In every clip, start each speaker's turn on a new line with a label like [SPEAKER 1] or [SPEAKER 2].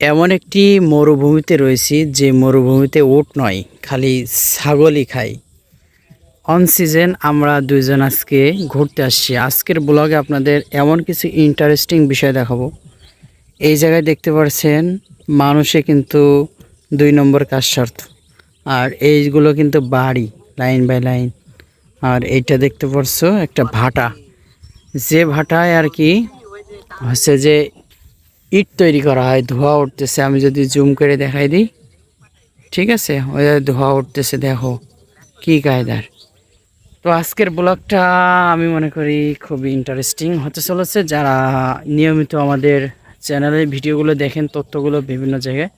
[SPEAKER 1] এমন একটি মরুভূমিতে রয়েছি যে মরুভূমিতে উট নয়, খালি ছাগলই খায় অন সিজন আমরা দুইজন আজকে ঘুরতে আসছি। আজকের ব্লগে আপনাদের এমন কিছু ইন্টারেস্টিং বিষয় দেখাবো। এই জায়গায় দেখতে পাচ্ছেন মানুষে কিন্তু দুই নম্বর কাজ সার্থ আর এইগুলো কিন্তু বাড়ি লাইন বাই লাইন আর এইটা দেখতে পারছ, একটা ভাটা। যে ভাটায় আর কি হচ্ছে যে ইট তৈরি করা হয়, ধোঁয়া উঠতেছে। আমি যদি জুম করে দেখাই দিই, ঠিক আছে? ওই ধোঁয়া উঠতেছে, দেখো, কি কায়দার। তো আজকের ব্লগটা আমি মনে করি খুবই ইন্টারেস্টিং হতে চলেছে। যারা নিয়মিত আমাদের চ্যানেলের ভিডিওগুলো দেখেন, তথ্যগুলো বিভিন্ন জায়গায়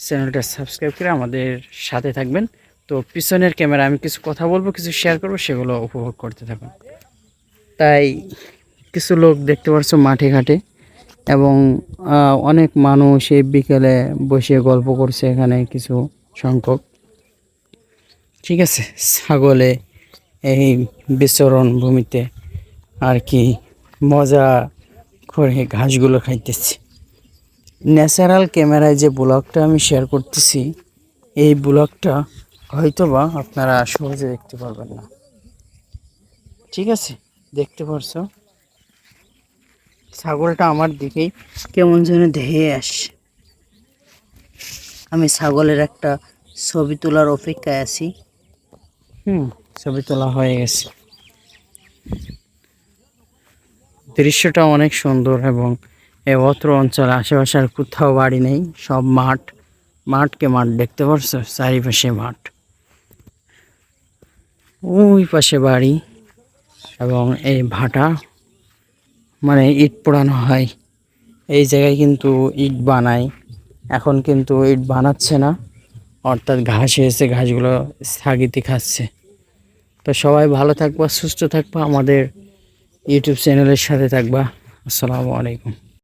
[SPEAKER 1] চ্যানেলটা সাবস্ক্রাইব করে আমাদের সাথে থাকবেন। তো পিছনের ক্যামেরা আমি কিছু কথা বলব, কিছু শেয়ার করব, সেগুলো উপভোগ করতে থাকুন। তাই কিছু লোক দেখতে পাচ্ছ মাঠে ঘাটে। এবং অনেক মানুষ এই বিকেলে বসে গল্প করছে এখানে কিছু সংখ্যক। ঠিক আছে, ছাগলে এই বিচরণ ভূমিতে আর কি মজা করে ঘাসগুলো খাইতেছি। ন্যাচারাল ক্যামেরায় যে ব্লগটা আমি শেয়ার করতেছি, এই ব্লগটা হয়তোবা আপনারা সহজে দেখতে পারবেন না। ঠিক আছে, দেখতে পারছ? ছাগলটা আমার দিকেই কেমন যেন ধেয়ে আসছে। আমি ছাগলের একটা ছবি তোলার অপেক্ষায় আছি। হুম, ছবি তোলা হয়ে গেছে। দৃশ্যটা অনেক সুন্দর এবং এ অত্র অঞ্চলে আশেপাশে আর কোথাও বাড়ি নেই, সব মাঠ, মাঠকে মাঠ, দেখতে পারছ? চারিপাশে মাঠ। ওই পাশে বাড়ি এবং এই ভাটা মানে ইট পোড়ানো হয়। এই জায়গায় কিন্তু ইট বানায়। এখন কিন্তু ইট বানাচ্ছে না। অর্থাৎ ঘাস এসে ঘাসগুলো স্থগিতি খাচ্ছে। তো সবাই ভালো থাকবা, সুস্থ থাকবা। আমাদের ইউটিউব চ্যানেলের সাথে থাকবা। আসসালামু আলাইকুম।